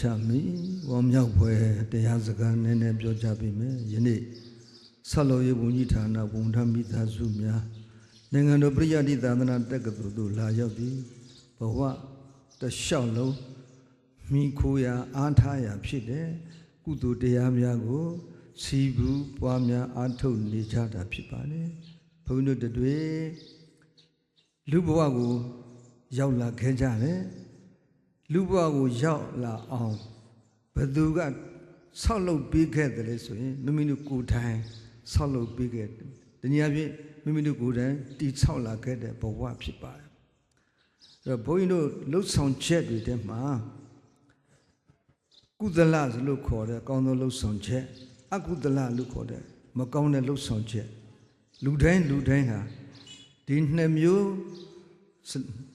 ဆက်မချမီဝေါမြောက်ပွဲတရားစကားနည်းနည်းပြောကြပေးမယ်ယနေ့ဆက်လို့ရဘုံကြီးဌာနဝန်ထမ်းမိသားစုများနိုင်ငံတော်ပြည်ယတိသာသနာတက္ကသိုလ်သို့လာရောက်ပြီးဘဝတစ်လျှောက်လုံးမိခိုးရာအားထားရာဖြစ်တဲ့ကုသိုလ်တရားများကိုစီဘူးပွားများအားထုတ်နေကြတာဖြစ်ပါတယ်ဘုန်းကြီးတို့တွေလူဘဝကိုရောက်လာခဲ့ကြတယ် လူဘဝကိုရောက်လာအောင်ဘယ်သူကဆောက်လုပ်ပေးခဲ့တယ်လဲဆိုရင်မိမိတို့ကိုယ်တိုင်ဆောက်လုပ်ပေးခဲ့တယ်။ဒီနေရာဖြင့်မိမိတို့ကိုယ်တိုင်တည်ဆောက်လာခဲ့တဲ့ဘဝဖြစ်ပါတယ်။အဲ့တော့ဘုန်းကြီးတို့လှုပ်ဆောင်ချက်တွေထဲမှာကုသလဆိုလို့ခေါ်တဲ့ကောင်းသောလှုပ်ဆောင်ချက်အကုသလလို့ခေါ်တဲ့မကောင်းတဲ့လှုပ်ဆောင်ချက်လူတိုင်းလူတိုင်းဟာဒီနှစ်မျိုး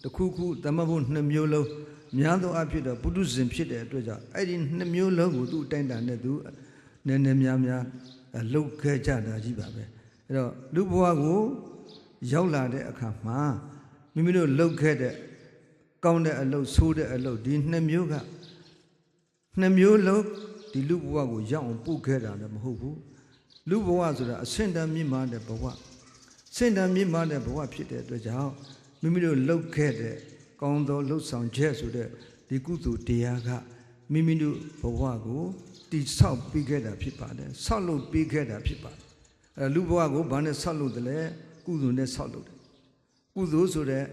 တစ်ခုခုတမဖို့နှစ်မျိုးလုံး များသောအဖြစ်တော့ပုထုဇဉ်ဖြစ်တဲ့အတွက်ကြောင့်အဲ့ဒီနှစ်မျိုးလုံးကိုသူ့အတိုင်းတာနဲ့သူနည်းနည်းများများလှုပ်ခဲ့ကြတာကြီးပါပဲအဲ့တော့လူဘဝကိုရောက်လာတဲ့အခါမှာမိမိတို့လှုပ်ခဲ့တဲ့ကောင်းတဲ့အလုပ်ဆိုးတဲ့အလုပ်ဒီနှစ်မျိုးကနှစ်မျိုးလုံးဒီလူဘဝကိုရောက်အောင်ပို့ခဲ့တာလည်းမဟုတ်ဘူးလူဘဝဆိုတာအဆင့်တန်းမြင့်မားတဲ့ဘဝဆင့်တန်းမြင့်မားတဲ့ဘဝဖြစ်တဲ့အတွက်ကြောင့်မိမိတို့လှုပ်ခဲ့တဲ့ ကောင်းသောလှုပ်ဆောင်ချက်ဆိုတဲ့ဒီကုသိုလ်တရားကမိမိတို့ဘဝကိုတိဆောက်ပြီးခဲ့တာဖြစ်ပါတယ်ဆောက်လုပ်ပြီးခဲ့တာဖြစ်ပါတယ်အဲလူဘဝကိုဘာနဲ့ဆောက်လုပ်တယ်လဲကုသိုလ်နဲ့ဆောက်လုပ်တယ်ကုသိုလ်ဆိုတဲ့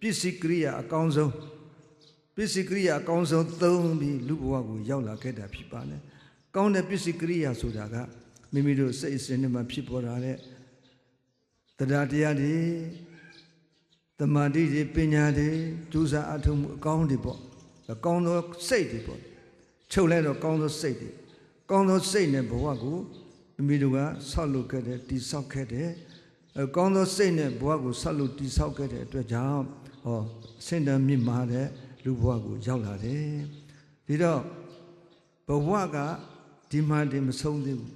ပစ္စည်းကရိယာအကောင်းဆုံးပစ္စည်းကရိယာအကောင်းဆုံးသုံးပြီးလူဘဝကိုရောက်လာခဲ့တာဖြစ်ပါတယ်ကောင်းတဲ့ပစ္စည်းကရိယာဆိုတာကမိမိတို့စိတ်အစဉ်နဲ့မှဖြစ်ပေါ်လာတဲ့တရားတရားတွေ တမာတိတွေပညာတွေကြိုးစားအထောက်မှုအကောင်းတွေပေါ့အကောင်းသောစိတ်တွေပေါ့ချုပ်လဲတော့ကောင်းသောစိတ်တွေကောင်းသောစိတ်နဲ့ဘဝကိုမိမိတို့ကဆောက်လုပ်ခဲ့တဲ့တိဆောက်ခဲ့တဲ့အဲကောင်းသောစိတ်နဲ့ဘဝကိုဆောက်လုပ်တိဆောက်ခဲ့တဲ့အတွက်ကြောင့်ဟောစင်တမ်းမြင့်မာတဲ့လူဘဝကိုရောက်လာတယ်ဒီတော့ဘဝကဒီမှတည်းမဆုံးသေးဘူး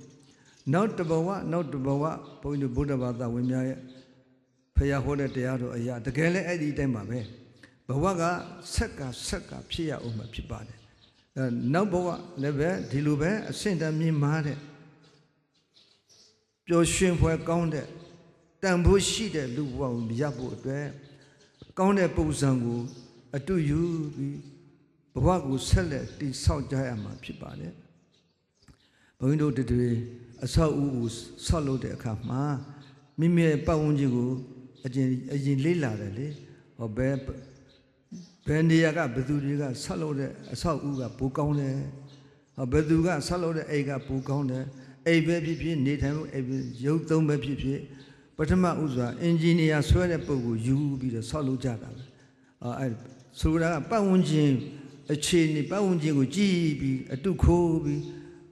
နောက်တဘဝနောက်တဘဝဘုန်းကြီးတို့ဗုဒ္ဓဘာသာဝင်များရဲ့ ဖရာဟောတဲ့တရားတော်အရာတကယ်လည်းအဲ့ဒီတိုင်းပါပဲဘဝကဆက်ကဆက်ကဖြစ်ရအောင်မှာဖြစ်ပါတယ်အဲနောက်ဘဝလည်းပဲဒီလိုပဲအဆင့်တန်းမြင့်မားတဲ့ပျော်ရွှင်ဖွယ်ကောင်းတဲ့တန်ဖိုးရှိတဲ့လူဘဝကိုရဖို့အတွက်ကောင်းတဲ့ပုံစံကိုအတူယူပြီးဘဝကိုဆက်လက်တည်ဆောက်ကြရမှာဖြစ်ပါတယ်ဘုန်းကြီးတို့တွေအဆောက်အဦကိုဆောက်လုပ်တဲ့အခါမှာမိမိရဲ့ပတ်ဝန်းကျင်ကို အရင်အရင်လေးလာတယ်လေဟောဘယ်ဘယ်နေရာကဘယ်သူတွေကဆက်လို့တဲ့အဆောက်အဦကပိုကောင်းတယ်ဟောဘယ်သူကဆက်လို့တဲ့အိမ်ကပိုကောင်းတယ်အိမ်ပဲဖြစ်ဖြစ်နေထိုင်မှုအိမ်ရုပ်သုံးပဲဖြစ်ဖြစ်ပထမဥစွာအင်ဂျင်နီယာဆွဲတဲ့ပုံကိုယူပြီးတော့ဆောက်လုပ်ကြတာပဲအဲအဲဆိုတာကပတ်ဝန်းကျင်အခြေအနေပတ်ဝန်းကျင်ကိုကြည့်ပြီးအတုခိုးပြီး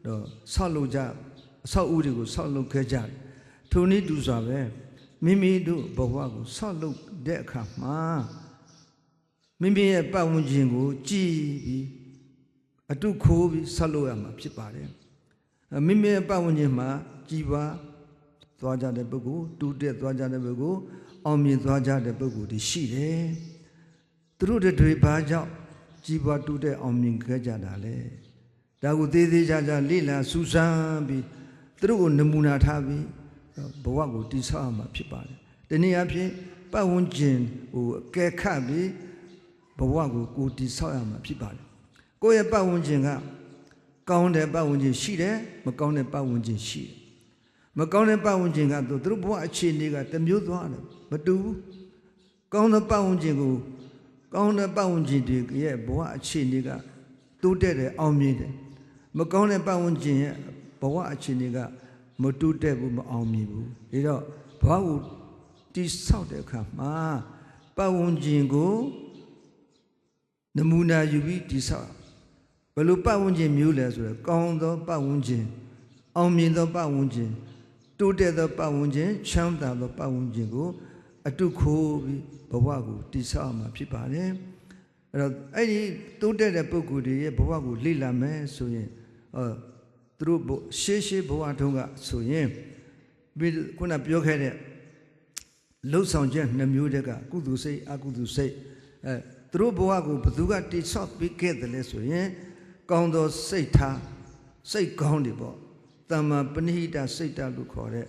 တော့ဆောက်လုပ်ကြအဆောက်အဦတွေကိုဆောက်လုပ်ခဲ့ကြတယ်ထိုနည်းတူစွာပဲ မိမိတို့ဘဝကိုဆောက်လုပ်တဲ့အခါမှာမိမိရဲ့ပတ်ဝန်းကျင်ကို ကြည်ပြီးအတုခိုးပြီးဆောက်လုပ်ရမှာဖြစ်ပါတယ်မိမိရဲ့ပတ်ဝန်းကျင်မှာကြည်ပါသွားကြတဲ့ပုဂ္ဂိုလ်တူတက်သွားကြတဲ့ပုဂ္ဂိုလ်အောင်မြင်သွားကြတဲ့ပုဂ္ဂိုလ်တွေရှိတယ်သူတို့တွေဘာကြောင့်ကြည်ပါတူတက်အောင်မြင်ခဲ့ကြတာလဲဒါကိုသေးသေးချာချာလေ့လာစူးစမ်းပြီးသူတို့ကိုနမူနာထားပြီး ဘဝကိုတည်ဆောက်ရမှာဖြစ်ပါတယ်။ဒီနေ့အဖြစ်ပတ်ဝန်းကျင်ဟိုအကဲခတ်ပြီးဘဝကိုကိုတည်ဆောက်ရမှာဖြစ်ပါတယ်။ကိုယ့်ရဲ့ပတ်ဝန်းကျင်ကကောင်းတဲ့ပတ်ဝန်းကျင်ရှိတယ်မကောင်းတဲ့ပတ်ဝန်းကျင်ရှိတယ်။မကောင်းတဲ့ပတ်ဝန်းကျင်ကသူတို့ဘဝအခြေအနေကတမျိုးသွားတယ်မတူဘူး။ကောင်းတဲ့ပတ်ဝန်းကျင်ကိုကောင်းတဲ့ပတ်ဝန်းကျင်တွေရဲ့ဘဝအခြေအနေကတိုးတက်တယ်အောင်မြင်တယ်။မကောင်းတဲ့ပတ်ဝန်းကျင်ရဲ့ဘဝအခြေအနေက မတိုးတက်ဘူးမအောင်မြင်ဘူးဒါတော့ဘာကိုတိဆောက်တဲ့အခါမှာပတ်ဝန်းကျင်ကိုနမူနာယူပြီးတိဆောက်ဘယ်လိုပတ်ဝန်းကျင်မျိုးလဲဆိုတော့ကောင်းသောပတ်ဝန်းကျင်အောင်မြင်သောပတ်ဝန်းကျင်တိုးတက်သောပတ်ဝန်းကျင်ချမ်းသာသောပတ်ဝန်းကျင်ကိုအတုခိုးပြီးဘဝကိုတိဆောက်မှာဖြစ်ပါတယ်အဲ့တော့အဲ့ဒီတိုးတက်တဲ့ပုဂ္ဂိုလ်တွေရဲ့ဘဝကိုလေ့လာမယ်ဆိုရင်ဟော သူတို့ရှေးရှေးဘဝတုန်းကဆိုရင်ခုနပြောခဲ့တဲ့လှုပ်ဆောင်ချက်နှမျိုးတက်ကကုသိုလ်စိတ်အကုသိုလ်စိတ်အဲသူတို့ဘဝကိုဘသူကတိဆောက်ပေးခဲ့တယ်လဲဆိုရင်ကောင်းသောစိတ်ထားစိတ်ကောင်းတွေပေါ့တမ္မာပဏိဟိတစိတ်တလို့ခေါ်တဲ့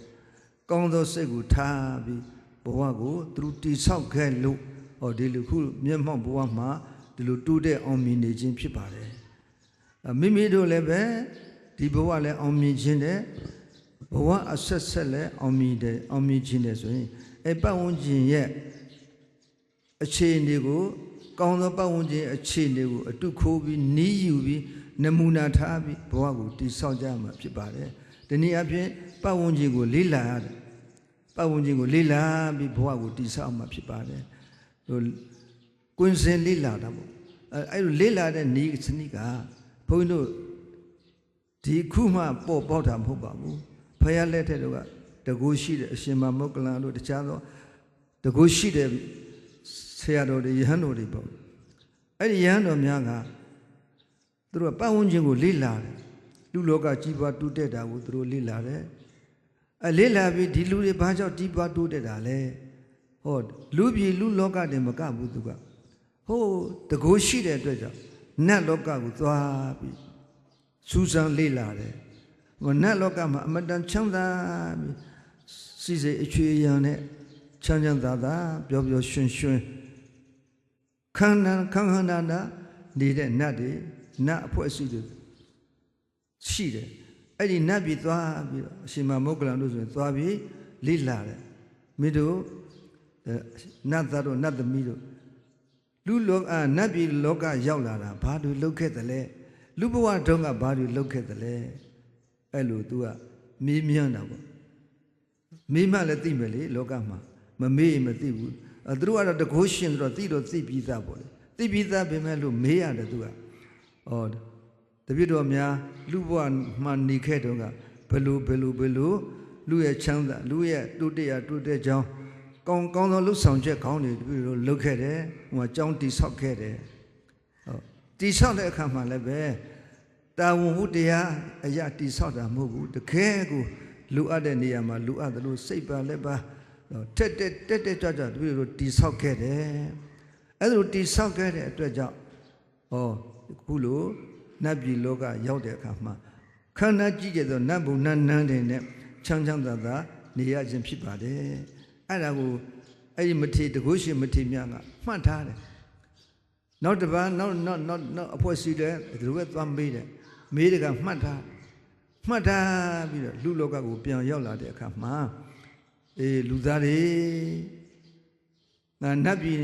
ကောင်းသောစိတ်ကိုထားပြီးဘဝကိုသူတို့တိဆောက်ခဲ့လို့ဟောဒီလိုခုမျက်မှောက်ဘဝမှာဒီလိုတိုးတက်အောင်မြင်နေခြင်းဖြစ်ပါတယ်အမိမိတို့လည်းပဲ ဒီဘဝလည်းအောင်မြင်ခြင်းတဲ့ဘဝအဆက်ဆက်လည်းအောင်မြင်တယ်အောင်မြင်ခြင်းတယ်ဆိုရင်အဲပတ်ဝန်းကျင်ရဲ့အခြေအနေကိုကောင်းသောပတ်ဝန်းကျင်အခြေအနေကိုအတုခိုးပြီးနီးယူပြီးနမူနာထားပြီးဘဝကိုတည်ဆောက်ကြမှာဖြစ်ပါတယ်။ဒီနည်းအားဖြင့်ပတ်ဝန်းကျင်ကိုလေးလာရတယ်။ပတ်ဝန်းကျင်ကိုလေးလာပြီးဘဝကိုတည်ဆောက်မှာဖြစ်ပါတယ်။ဟိုကွင်းစင်လေးလာတာပေါ့။အဲအဲ့လိုလေးလာတဲ့နီးစနစ်ကဘုန်းကြီးတို့ ဒီခုမှပေါ်ပေါက်တာမဟုတ်ပါဘူး။ဖယားလက်ထက်တော့ကတကူရှိတဲ့အရှင်မမုတ်ကလန်တို့တခြားသောတကူရှိတဲ့ဆရာတော်တွေယဟန်တော်တွေပေါ့အဲ့ဒီယဟန်တော်များကသူတို့ကပတ်ဝန်းကျင်ကိုလေ့လာတယ်လူလောကကြီးပွားတိုးတက်တာကိုသူတို့လေ့လာတယ်အဲလေ့လာပြီးဒီလူတွေဘာကြောင့်ကြီးပွားတိုးတက်တာလဲဟောလူပြည်လူလောကတည်းမကဘူးသူကဟိုတကိုးရှိတဲ့အတွက်ကြောင့်နတ်လောကကိုသွားပြီး စူးစမ်းလေ့လာတယ်ဟိုနတ်လောကမှာအမတန်ချမ်းသာပြီးစီစိတ်အချွေရံနဲ့ချမ်းချမ်းသာသာပျော်ပျော်ရွှင်ရွှင်ခန္ဓာခန္ဓာနာနာနေတဲ့နတ်တွေနတ်အဖွဲ့အစည်းတွေရှိတယ်အဲ့ဒီနတ်ပြည်သွားပြီးတော့အရှင်မမုဂ္ဂလန်တို့ဆိုရင်သွားပြီးလိလာတယ်မိတို့အဲနတ်သားတို့နတ်သမီးတို့လူလောကနတ်ပြည်လောကရောက်လာတာဘာတွေလုပ်ခဲ့တယ်လဲ လူဘဝတုန်းကဘာတွေလုပ်ခဲ့တယ်လဲအဲ့လို तू ကမေးမြန်းတာပေါ့မေးမှလည်းသိမယ်လေလောကမှာမမေးရင်မသိဘူးအဲသူတို့ကတော့တကိုးရှင်ဆိုတော့သိတော့သိပြီးသားပေါ့လေသိပြီးသားပြင်မဲ့လို့မေးရတယ်သူကဩတပြည့်တော်များလူဘဝမှာနေခဲ့တော့ကဘယ်လိုဘယ်လိုဘယ်လိုလူရဲ့ချမ်းသာလူရဲ့တုတ္တရာတုတ္တဲ့ကြောင်းကောင်းကောင်းသောလှုပ်ဆောင်ချက်ကောင်းတွေတပြည့်တော်လုပ်ခဲ့တယ်ဟိုကကြောင်းတိဆောက်ခဲ့တယ်ဟု တ်တိဆောက်တဲ့အခါမှာလည်းပဲတာဝန်ဝတ္တရားအရာတိဆောက်တာမဟုတ်ဘူးတကယ်ကိုလူအပ်တဲ့နေရာမှာလူအပ်တယ်လို့စိတ်ပါလက်ပါထက်တက်တက်တက်ကြွကြွတပည့်တို့တိဆောက်ခဲ့တယ်အဲ့ဒါလိုတိဆောက်ခဲ့တဲ့အတွက်ကြောင့်ဟောခုလိုနတ်ပြည်လောကရောက်တဲ့အခါမှာခန္ဓာကြီးကျယ်သောနတ်ဘုံနတ်နန်းတွေနဲ့ချမ်းချမ်းသာသာနေရခြင်းဖြစ်ပါတယ်အဲ့ဒါကိုအဲ့ဒီမထေတကုရှင်မထေမြတ်ကမှတ်ထားတယ် နောက်တစ်ပတ်နောက်နောက်နောက်နောက်အဖွဲ့စီတဲ့ဒီလိုပဲသွားမေးတယ်မေးတယ်ကမှတ်ထားမှတ်ထားပြီးတော့လူလောကကိုပြန်ရောက်လာတဲ့အခါမှာအေးလူသားတွေငါနတ်ပြည်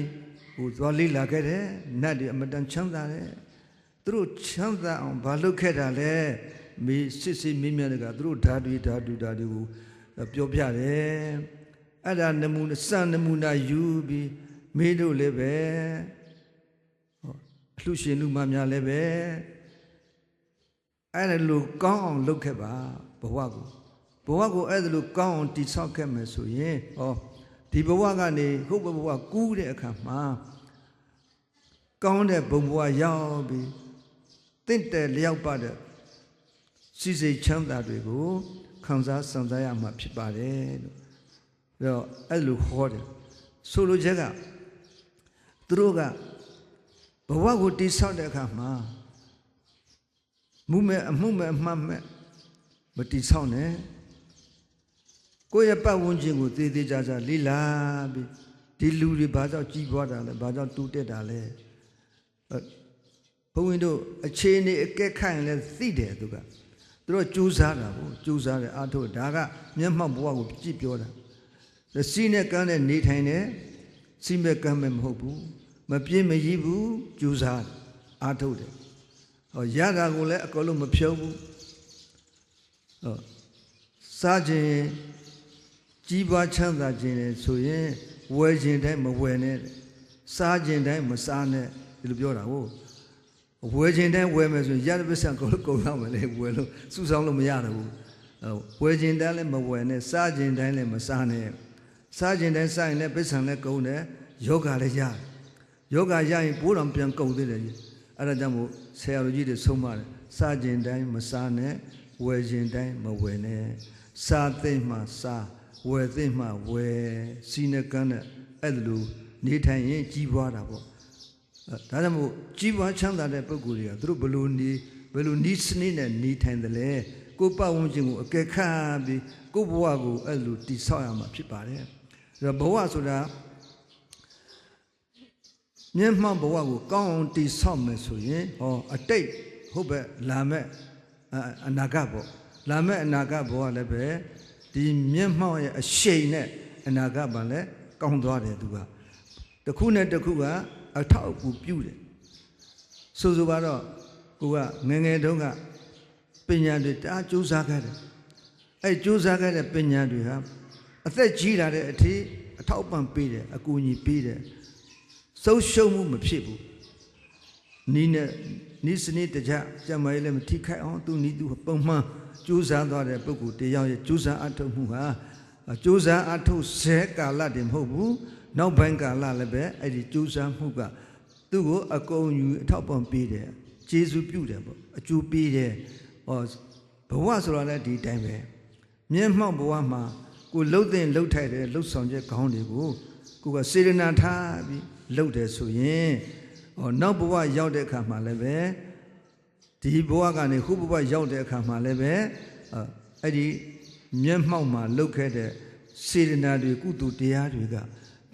ဟိုသွားလေးလာခဲ့တယ်နတ်တွေအမတန်ချမ်းသာတယ်သူတို့ချမ်းသာအောင်ဘာလုပ်ခဲ့တာလဲမေးစစ်စစ်မင်းမြတ်ကသူတို့ဓာတုဓာတုဓာတုကိုပြောပြတယ်အဲ့ဒါနမူနာစံနမူနာယူပြီးမေးတို့လည်းပဲဟောအ လှရှင်လူမများလည်းပဲအဲ့ဒါလိုကောင်းအောင်လုပ်ခဲ့ပါဘဝကိုဘဝကိုအဲ့ဒါလိုကောင်းအောင်တိဆောက်ခဲ့မယ်ဆိုရင်ဟောဒီဘဝကနေဟုတ်ဘဝကူးတဲ့အခါမှာကောင်းတဲ့ဘုံဘဝရောက်ပြီးတင့်တယ်လျောက်ပါတဲ့စီစိတ်ချမ်းသာတွေကိုခံစားစံစားရမှာဖြစ်ပါတယ်လို့အဲ့တော့အဲ့လိုဟောတယ်ဆိုလိုချက်ကသူတို့က ဘဝကိုတိဆောက်တဲ့အခါမှာမှုမဲ့အမှုမဲ့အမှတ်မဲ့မတိဆောက်နဲ့ကိုယ့်ရဲ့ပတ်ဝန်းကျင်ကိုသေးသေးချာချာလေ့လာပြီးဒီလူတွေဘာကြောင့်ကြီးပွားတာလဲဘာကြောင့်တိုးတက်တာလဲဘုန်းကြီးတို့အခြေအနေအကဲခန့်ရင်လည်းသိတယ်သူကသူတို့ကြိုးစားတာကိုကြိုးစားတယ်အားထုတ်ဒါကမျက်မှောက်ဘဝကိုကြည့်ပြောတာစီးနဲ့ကမ်းနဲ့နေထိုင်တယ်စီးမဲ့ကမ်းမဲ့မဟုတ်ဘူး မပြင်းမရည်ဘူးကြိုးစားအားထုတ်တယ်ဟောရတာကိုလည်းအကုန်လုံးမဖြုံးဘူးဟောစားခြင်းကြီးပွားချမ်းသာခြင်းလေဆိုရင်ဝယ်ခြင်းတိုင်းမဝယ်နဲ့စားခြင်းတိုင်းမစားနဲ့ဒီလိုပြောတာဟုတ်ဝယ်ခြင်းတိုင်းဝယ်မယ်ဆိုရင်ရတဲ့ပစ္စံကုန်ကုန်ရမယ်လေဝယ်လို့စုဆောင်းလို့မရတော့ဘူးဝယ်ခြင်းတိုင်းလည်းမဝယ်နဲ့စားခြင်းတိုင်းလည်းမစားနဲ့စားခြင်းတိုင်းစားရင်လည်းပစ္စံလည်းကုန်တယ်ယောဂလည်းရတယ် ယောဂရရင်ပိုးတော်ပြန်ကုန်သေးတယ်အဲ့ဒါကြောင့်မို့ဆရာတော်ကြီးတွေဆုံးမတယ်စားခြင်းတိုင်းမစားနဲ့ဝယ်ခြင်းတိုင်းမဝယ်နဲ့စားသိမ့်မှစားဝယ်သိမ့်မှဝယ်စီးနှကန်းနဲ့အဲ့ဒါလိုနေထိုင်ရင်ကြီးပွားတာပေါ့ဒါကြောင့်မို့ကြီးပွားချမ်းသာတဲ့ပုဂ္ဂိုလ်တွေကသူတို့ဘယ်လိုနေဘယ်လိုနီးစနစ်နဲ့နေထိုင်တယ်လဲကိုယ်ပတ်ဝန်းကျင်ကိုအကဲခတ်ပြီးကိုယ့်ဘဝကိုအဲ့လိုတည်ဆောက်ရမှာဖြစ်ပါတယ်အဲ့တော့ဘဝဆိုတာ မျက်မှောက်ဘဝကိုကောင်းအောင်တည်ဆောက်မယ်ဆိုရင်ဟောအတိတ်ဟုတ်ပဲလာမဲ့အအနာဂတ်ပေါ့လာမဲ့အနာဂတ်ဘဝလည်းပဲဒီမျက်မှောက်ရဲ့အရှိန်နဲ့အနာဂတ်မှာလည်းကောင်းသွားတယ်သူကတစ်ခုနဲ့တစ်ခုကအထောက်အကူပြုတယ်ဆိုဆိုပါတော့ကိုကငယ်ငယ်တုန်းကပညာတွေတအားကြိုးစားခဲ့တယ်အဲကြိုးစားခဲ့တဲ့ပညာတွေဟာအသက်ကြီးလာတဲ့အထိအထောက်ပံ့ပေးတယ်အကူအညီပေးတယ် ဆုံးရှုံးမှုမဖြစ်ဘူးနီးနဲ့နီးစနစ်တကြကြံမရေးလည်းမထိခိုက်အောင်သူနီးသူပုံမှန်ကြိုးစားသွားတဲ့ပုဂ္ဂိုလ်တယောက်ရဲ့ကြိုးစားအထောက်မှုဟာကြိုးစားအထောက်ဆဲကာလတည်းမဟုတ်ဘူးနောက်ပိုင်းကာလလည်းပဲအဲ့ဒီကြိုးစားမှုကသူ့ကိုအကုန်ယူအထောက်ပံ့ပေးတယ်ကျေးဇူးပြုတယ်ပေါ့အကျိုးပေးတယ်ဟောဘဝဆိုတာလည်းဒီတိုင်းပဲမျက်မှောက်ဘဝမှာကိုလှုပ်တဲ့လှုပ်ထိုက်တဲ့လှုပ်ဆောင်ချက်ခေါင်းတွေကိုကိုကစေရနာထားပြီး လှုပ်တယ်ဆိုရင်ဟောနောက်ဘဝရောက်တဲ့အခါမှာလည်းပဲဒီဘဝကနေခုဘဝရောက်တဲ့အခါမှာလည်းပဲအာအဲ့ဒီမျက်မှောက်မှာလှုပ်ခဲ့တဲ့စေရနာတွေကုသိုလ်တရားတွေက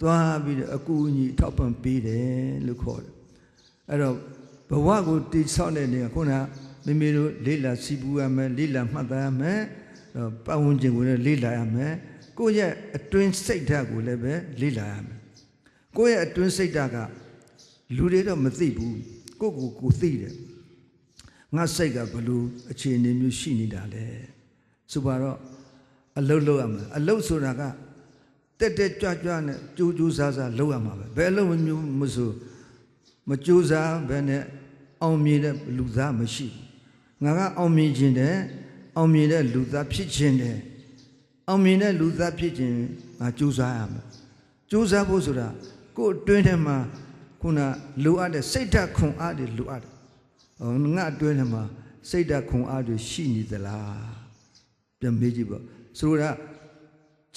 သွားပြီးတော့အကူအညီထောက်ပံ့ပေးတယ်လို့ခေါ်တယ်အဲ့တော့ဘဝကိုတိဆောက်တဲ့နေရာခုနကမိမိတို့လေးလာစီပူရမယ်လေးလာမှတ်သားရမယ်အဲ့တော့ပတ်ဝန်းကျင်ကိုလည်းလေးလာရမယ်ကိုယ့်ရဲ့အတွင်းစိတ်ဓာတ်ကိုလည်းပဲလေးလာရမယ် ကိုယ့်ရဲ့အတွင်းစိတ်ဓာတ်ကလူတွေတော့မသိဘူးကိုယ့်ကိုယ်ကိုသိတယ်ငါစိတ်ကဘလို့အခြေအနေမျိုးရှိနေတာလဲဆိုပါတော့အလုတ်လောက်ရမယ်အလုတ်ဆိုတာကတက်တက်ကြွကြွနဲ့ကြိုးကြိုးစားစားလုပ်ရမှာပဲဘယ်အလုပ်မျိုးမဆိုမကြိုးစားဘဲနဲ့အောင်မြင်တဲ့လူသားမရှိဘူးငါကအောင်မြင်ခြင်းတဲ့အောင်မြင်တဲ့လူသားဖြစ်ခြင်းတဲ့အောင်မြင်တဲ့လူသားဖြစ်ခြင်းငါကြိုးစားရမယ်ကြိုးစားဖို့ဆိုတာ ကိုယ်အတွင်းထဲမှာခုနလိုအပ်တဲ့စိတ်ဓာတ်ခွန်အားတွေလိုအပ်တယ်ဟောငါအတွင်းထဲမှာစိတ်ဓာတ်ခွန်အားတွေရှိနေသလားပြန်မေးကြည့်ပေါ့ဆိုတော့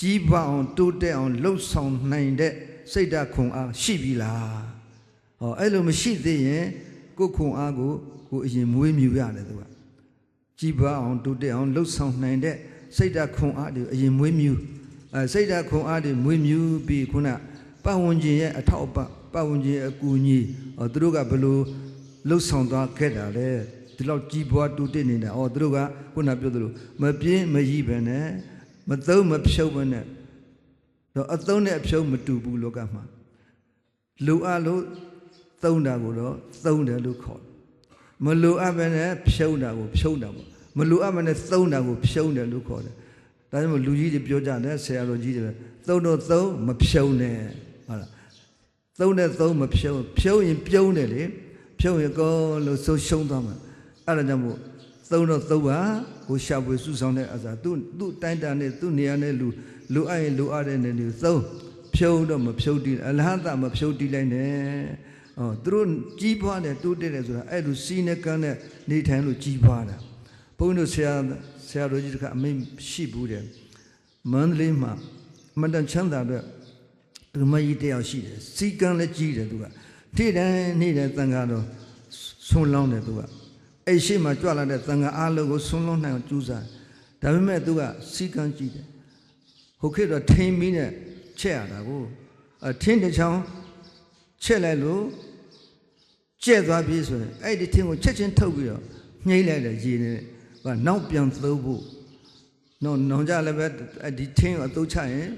ကြီးပွားအောင်တိုးတက်အောင်လှုပ်ဆောင်နိုင်တဲ့စိတ်ဓာတ်ခွန်အားရှိပြီလားဟောအဲ့လိုမရှိသေးရင်ကိုယ်ခွန်အားကိုကိုယ်အရင်မွေးမြူရတယ်သူကကြီးပွားအောင်တိုးတက်အောင်လှုပ်ဆောင်နိုင်တဲ့စိတ်ဓာတ်ခွန်အားတွေအရင်မွေးမြူအဲစိတ်ဓာတ်ခွန်အားတွေမွေးမြူပြီးခုန ပတ်ဝန်းကျင်ရဲ့အထောက်အပံ့ပတ်ဝန်းကျင်ရဲ့အကူအညီဟောသူတို့ကဘယ်လိုလှုပ်ဆောင်သွားခဲ့တာလဲဒီလောက်ကြီးပွားတိုးတက်နေတာဟောသူတို့ကခုနပြောသလိုမပြင်းမရီးပဲနဲ့မသုံးမဖြုတ်ပဲနဲ့တော့အသုံးနဲ့အဖြုတ်မတူဘူးလောကမှာလူအပ်လို့သုံးတာကိုတော့သုံးတယ်လို့ခေါ်တယ်မလူအပ်ပဲနဲ့ဖြုတ်တာကိုဖြုတ်တာပေါ့မလူအပ်ပဲနဲ့သုံးတာကိုဖြုတ်တယ်လို့ခေါ်တယ်ဒါကြောင့်လူကြီးတွေပြောကြတယ်ဆရာတော်ကြီးတွေသုံးတော့သုံးမဖြုတ်နဲ့ ဟုတ်လားသုံးတဲ့သုံးမဖြုတ်ဖြုတ်ရင်ပြုံးတယ်လေဖြုတ်ရင်ကောလို့ဆိုရှုံးသွားမှာအဲ့ဒါကြောင့်မို့သုံးတော့သုံးပါကိုရှာဖွေစုဆောင်တဲ့အစားသူ့သူ့တိုင်းတာနဲ့သူ့နေရာနဲ့လူလူအပ်ရင်လူအပ်တဲ့နေလူသုံးဖြုတ်တော့မဖြုတ်တိအလဟတမဖြုတ်တိလိုက်နဲ့ဟောသူတို့ကြီးပွားတယ်တိုးတက်တယ်ဆိုတာအဲ့လိုစီးနဲ့ကန်းနဲ့နေထိုင်လို့ကြီးပွားတာဘုန်းကြီးတို့ဆရာဆရာတော်ကြီးတခါအမိန့်ရှိဘူးတယ်မန္တလေးမှာအမတန်ချမ်းသာတဲ့ ဓမ္မကြီးတယောက်ရှိတယ်စီကန်းလည်းကြီးတယ်သူကထိတိုင်းနေတဲ့တန်ခါတော့ဆွန်းလောင်းတယ်သူကအဲ့ရှိမှကြွလာတဲ့တန်ခါအားလုံးကိုဆွန်းလောင်းနိုင်အောင်ကြိုးစားဒါပေမဲ့သူကစီကန်းကြီးတယ်ဟုတ်ခေတ်တော့ထိန်ပြီးနဲ့ချက်ရတာကိုအထင်းတစ်ချောင်းချက်လိုက်လို့ကျက်သွားပြီဆိုရင်အဲ့ဒီထင်းကိုချက်ချင်းထုတ်ပြီးတော့နှိမ့်လိုက်တယ်ရေနဲ့ကနောက်ပြန်သုံးဖို့နော်နောင်ကြလည်းပဲအဲ့ဒီထင်းကိုအတုတ်ချရင်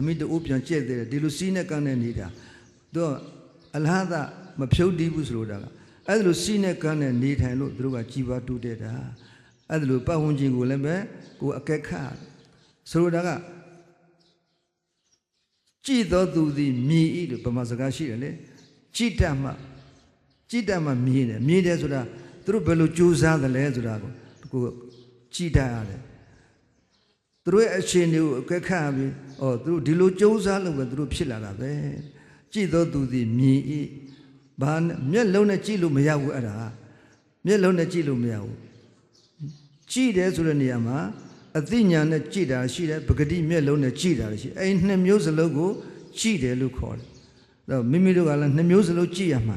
သမီးတို့ပြန်ကျက်သေးတယ်ဒီလိုစီးနဲ့ကန်းနဲ့နေတာတော့အလားသာမဖြုတ်တီးဘူးဆိုလိုတာကအဲ့ဒါလိုစီးနဲ့ကန်းနဲ့နေထိုင်လို့သူတို့ကကြီးပွားတိုးတက်တာအဲ့ဒါလိုပတ်ဝန်းကျင်ကိုလည်းပဲကိုအကက်ခတ်ဆိုလိုတာကကြည်တော်သူသည်မြည်ဤလို့ဗမာစကားရှိတယ်လေကြည်တတ်မှကြည်တတ်မှမြည်တယ်မြည်တယ်ဆိုတာသူတို့ဘယ်လိုကြိုးစားသလဲဆိုတာကိုကိုကြည်တတ်ရတယ် သူတို့ရဲ့အခြေအနေကိုအကဲခတ်ပြီးဩသူတို့ဒီလိုကြိုးစားလို့ပဲသူတို့ဖြစ်လာတာပဲကြည်တော်သူသည်မြည်ဤဘာမျက်လုံးနဲ့ကြည့်လို့မရဘူးအဲ့ဒါမျက်လုံးနဲ့ကြည့်လို့မရဘူးကြည့်တယ်ဆိုတဲ့နေရာမှာအသိဉာဏ်နဲ့ကြည့်တာရှိတယ်ပဂတိမျက်လုံးနဲ့ကြည့်တာရှိအဲ့နှစ်မျိုးစလုံးကိုကြည့်တယ်လို့ခေါ်တယ်အဲ့တော့မိမိတို့ကလည်းနှစ်မျိုးစလုံးကြည့်ရမှာ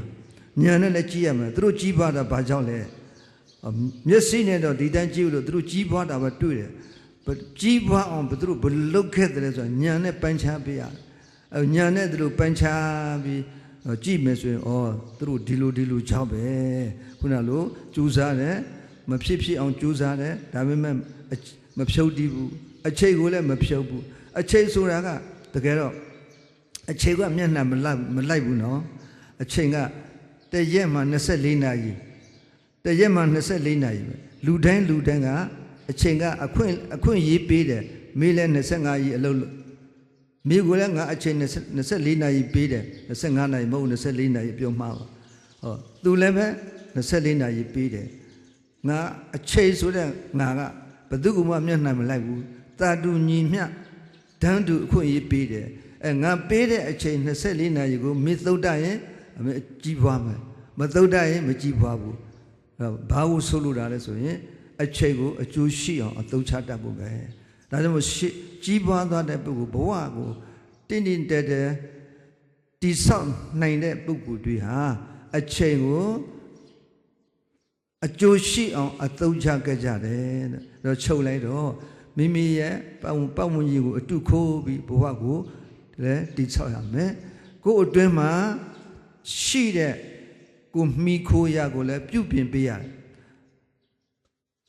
ညာနဲ့လည်းကြည့်ရမယ်သူတို့ကြီးပွားတာဘာကြောင့်လဲအမျက်စိနဲ့တော့ဒီတိုင်းကြည့်လို့သူတို့ကြီးပွားတာပဲတွေ့တယ်ဘယ် ကြီးပွားအောင်ဘယ်သူတို့ဘယ်လိုလုပ်ခဲ့တယ်လဲဆိုတော့ညာနဲ့ပိုင်းခြားပေးရတယ်အဲညာနဲ့သူတို့ပိုင်းခြားပြီးအော်ကြည့်မယ်ဆိုရင်ဩသူတို့ဒီလိုဒီလိုကြောက်ပဲခုနလိုကြိုးစားတယ်မဖြစ်ဖြစ်အောင်ကြိုးစားတယ်ဒါပေမဲ့အမဖြုတ်တည်ဘူးအချိန်ကိုလည်းမဖြုတ်ဘူးအချိန်ဆိုတာကတကယ်တော့အချိန်ကမျက်နှာမလိုက်မလိုက်ဘူးနော်အချိန်ကတရက်မှ24နာရီတရက်မှ24နာရီပဲလူတိုင်းလူတိုင်းက အချိန်ကအခွင့်အခွင့်ရေးပေးတယ်မေးလဲ25ရီအလုပ်လုပ်မိကိုလည်းငါအချိန်20 24နာရီပေးတယ်25နာရီမဟုတ်24နာရီပြောမှာပါဟောသူလည်းပဲ24နာရီပေးတယ်ငါအချိန်ဆိုတဲ့ငါကဘယ်သူကမှမျက်နှာမလိုက်ဘူးတာတူညီမျှဒန်းတူအခွင့်အရေးပေးတယ်အဲငါပေးတဲ့အချိန်24နာရီကိုမသုဒ္ဓရင်အမေကြီးပွားမယ်မသုဒ္ဓရင်မကြီးပွားဘူးအဲဘာလို့ဆိုလိုတာလဲဆိုရင် အချိန်ကိုအကျိုးရှိအောင်အသုံးချတတ်ဖို့ပဲဒါကြောင့်မို့ရှေ့ကြီးပွားသွားတဲ့ပုဂ္ဂိုလ်ဘဝကိုတင်းတင်းတဲတဲတိဆောက်နိုင်တဲ့ပုဂ္ဂိုလ်တွေဟာအချိန်ကိုအကျိုးရှိအောင်အသုံးချခဲ့ကြတယ်တဲ့တော့ချုပ်လိုက်တော့မိမိရဲ့ပတ်ဝန်းပတ်ဝန်းကျင်ကိုအတုခိုးပြီးဘဝကိုလည်းတိဆောက်ရမယ်ကိုယ်အတွင်းမှာရှိတဲ့ကိုမိခိုးရကိုလည်းပြုပြင်ပေးရတယ်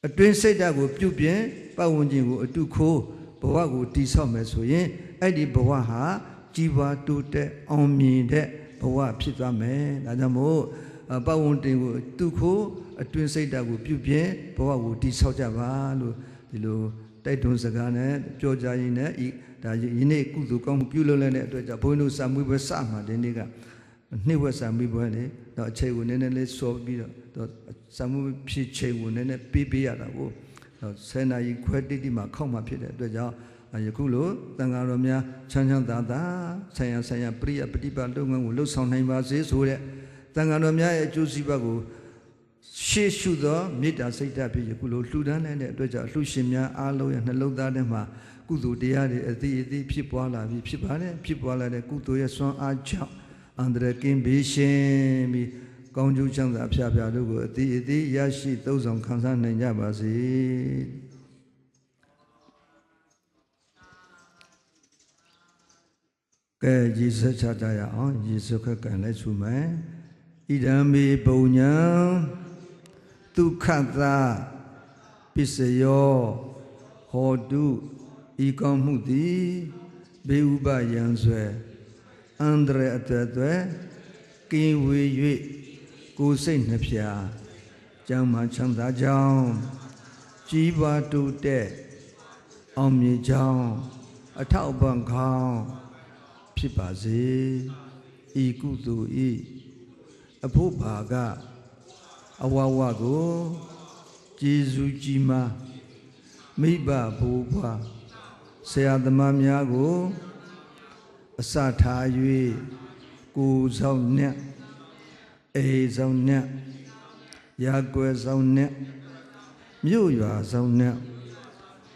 အတွင်းစိတ်ဓာတ်ကိုပြုပြင်ပတ်ဝန်းကျင်ကိုအတုခိုးဘဝကိုတိဆောက်မယ်ဆိုရင်အဲ့ဒီဘဝဟာကြီးပွားတိုးတက်အောင်မြင်တဲ့ဘဝဖြစ်သွားမယ်ဒါကြောင့်မို့အပတ်ဝန်းကျင်ကိုတုခိုးအတွင်းစိတ်ဓာတ်ကိုပြုပြင်ဘဝကိုတိဆောက်ကြပါလို့ဒီလိုတိုက်တွန်းစကားနဲ့ပြောကြရင်းနဲ့ဤဒါယနေ့ကုသိုလ်ကောင်းမှုပြုလုပ်လိုက်တဲ့အတွက်ကြောင့်ဘုန်းကြီးတို့စာမွေးပွဲစမှာဒီနေ့က နှစ်ဝက်စာမွေးပွဲလေတော့အချိန်ကိုနည်းနည်းလေးစောပြီးတော့တော့စာမွေးဖြစ်ချိန်ကိုနည်းနည်းပေးပေးရတာကိုတော့ဆယ်နာရီခွဲတိတိမှာခောက်မှဖြစ်တဲ့အတွက်ကြောင့်ယခုလိုတန်ဃာတော်များချမ်းချမ်းသာသာဆံရဆံရပရိယပฏิပါလုပ်ငန်းကိုလှုပ်ဆောင်နိုင်ပါစေဆိုတဲ့တန်ဃာတော်များရဲ့အကျိုးစီးပွားကိုရှေ့ရှုသောမေတ္တာစိတ်ဓာတ်ဖြစ်ယခုလိုလှူဒန်းနိုင်တဲ့အတွက်ကြောင့်အလှူရှင်များအားလုံးရဲ့နှလုံးသားထဲမှာကုသိုလ်တရားတွေအသေးအသေးဖြစ်ပွားလာပြီးဖြစ်ပါတယ်ဖြစ်ပွားလာတဲ့ကုသိုလ်ရဲ့ဆွမ်းအားကြောင့် အန္တရာယ်ကင်းဘေးရှင်ပြီးကောင်းကျိုးချမ်းသာအဖျားဖျားတို့ကိုအသေးအသေးရရှိသုံးဆောင်ခံစားနိုင်ကြပါစေကဲရည်စက်ချကြရအောင်ရည်စက်ခက်ကံလိုက်ဆူမယ်ဣဒံမေပုံညာဒုက္ခတာပစ္စယောဟောတုဤကောင်းမှုသည်ဘေဥပယံဆွဲ အန္တရအသွဲသွဲကင်းဝေ၍ကိုယ်စိတ်နှဖျားကျမ်းမာချမ်းသာကြောင်းကြီးပွားတိုးတက်အောင်မြင်ကြောင်းအထောက်ပံ့ခေါင်းဖြစ်ပါစေဤကုသိုလ်ဤအဖို့ဘာကအဝဝကိုကျေးဇူးကြီးမားမိဘဘိုးဘွားဆရာသမားများကို အစထား၍ကိုယ်ဆောင်နဲ့အေဆောင်နဲ့ရာကွယ်ဆောင်နဲ့မြို့ရွာဆောင်နဲ့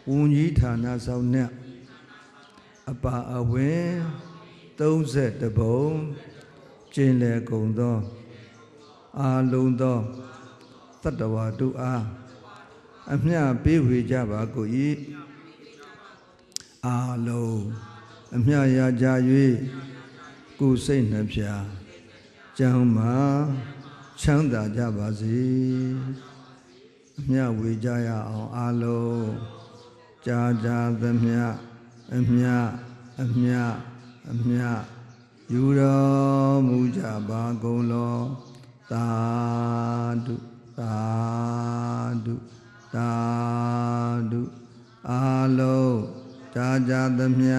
ဝန်ကြီးဌာနဆောင်နဲ့အပါအဝင်30ဘုံကျင်လေကုန်သောအာလုံးသောတတ္တဝါတို့အားအမျှပေးဝေကြပါကုန်၏အာလုံး အမျှရကြ၍ကိုယ်စိတ်နှဖျားကျမ်းမာချမ်းသာကြပါစေအမျှဝေကြရအောင်အာလုံးကြာကြာသမျှအမျှအမျှအမျှယူတော်မူကြပါကုန်လောသာဓုသာဓုသာဓုအာလုံးကြာကြာသမျှ